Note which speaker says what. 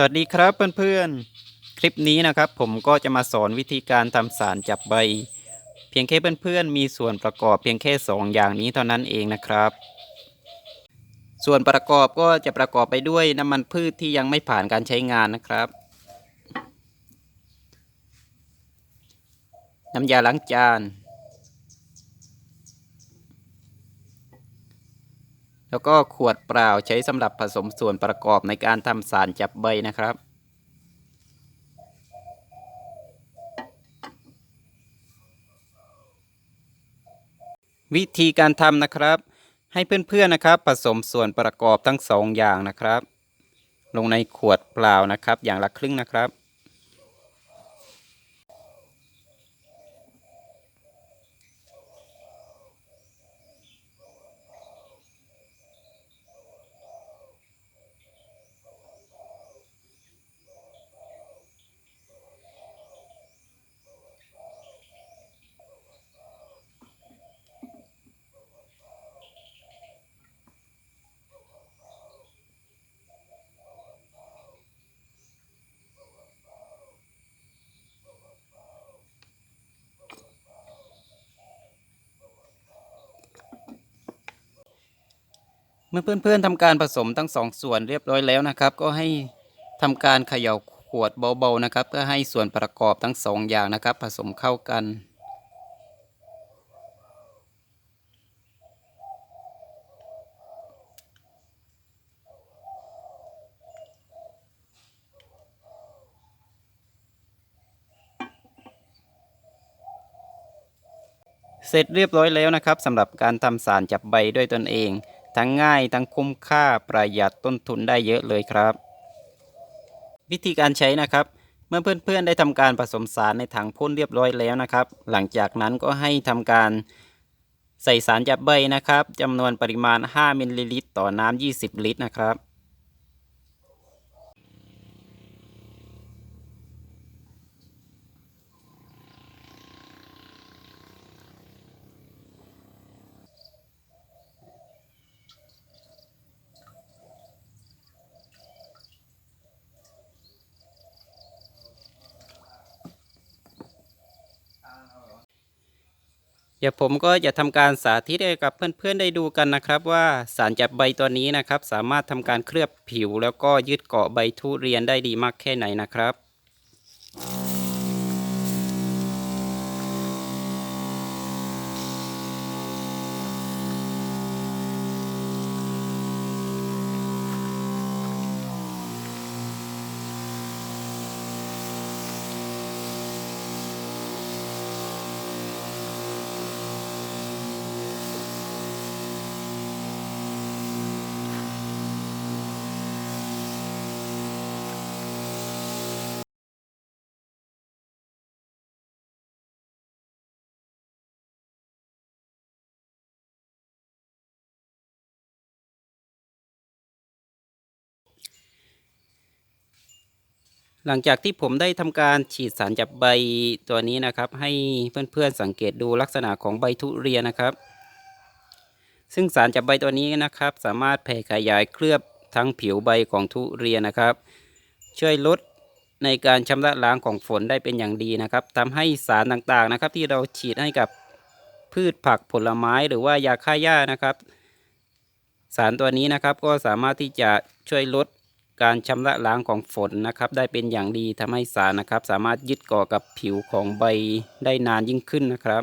Speaker 1: สวัสดีครับเพื่อนๆ คลิปนี้นะครับผมก็จะมาสอนวิธีการทำสารจับใบ เพียงแค่เพื่อนๆ มีส่วนประกอบเพียงแค่สองอย่างนี้เท่านั้นเองนะครับ ส่วนประกอบก็จะประกอบไปด้วยน้ำมันพืชที่ยังไม่ผ่านการใช้งานนะครับ น้ำยาล้างจาน แล้วก็ขวดเปล่าใช้สำหรับผสมส่วนประกอบในการทำสารจับใบนะครับ วิธีการทำนะครับ ให้เพื่อนๆนะครับผสมส่วนประกอบทั้งสองอย่างนะครับ ลงในขวดเปล่านะครับ อย่างละครึ่งนะครับ เมื่อเพื่อนๆทำการผสมทั้งสองส่วนเรียบร้อยแล้วนะครับ ก็ให้ทำการเขย่าขวดเบาๆนะครับเพื่อให้ส่วนประกอบทั้งสองอย่างนะครับ ผสมเข้ากัน เสร็จเรียบร้อยแล้วนะครับสำหรับการทำสารจับใบด้วยตนเอง ทั้งง่ายทั้งคุ้มค่าประหยัดต้นทุนได้เยอะเลยครับ วิธีการใช้นะครับ เมื่อเพื่อนๆได้ทำการผสมสารในถังพ่นเรียบร้อยแล้วนะครับ หลังจากนั้นก็ให้ทำการใส่สารจับใบนะครับจำนวนปริมาณ 5มิลลิลิตรต่อน้ำ20 ลิตรนะครับ เดี๋ยวผมก็จะทำการสาธิตให้กับเพื่อนๆได้ดูกันนะครับว่าสารจับใบตัวนี้นะครับ สามารถทำการเคลือบผิว แล้วก็ยึดเกาะใบทุเรียนได้ดีมากแค่ไหนนะครับ หลังจากที่ผมได้ทำการฉีดสารจับใบตัวนี้นะครับ ให้เพื่อนๆสังเกตดูลักษณะของใบทุเรียนนะครับ ซึ่งสารจับใบตัวนี้นะครับ สามารถแผ่ขยายเคลือบทั้งผิวใบของทุเรียนนะครับ ช่วยลดในการชำระล้างของฝนได้เป็นอย่างดีนะครับทำให้สารต่างๆนะครับ ที่เราฉีดให้กับพืชผักผลไม้หรือว่ายาฆ่าหญ้านะครับ สารตัวนี้นะครับก็สามารถที่จะช่วยลด การชำระล้างของฝนนะครับได้เป็นอย่างดีทำให้สารนะครับ สามารถยึดเกาะกับผิวของใบได้นานยิ่งขึ้นนะครับ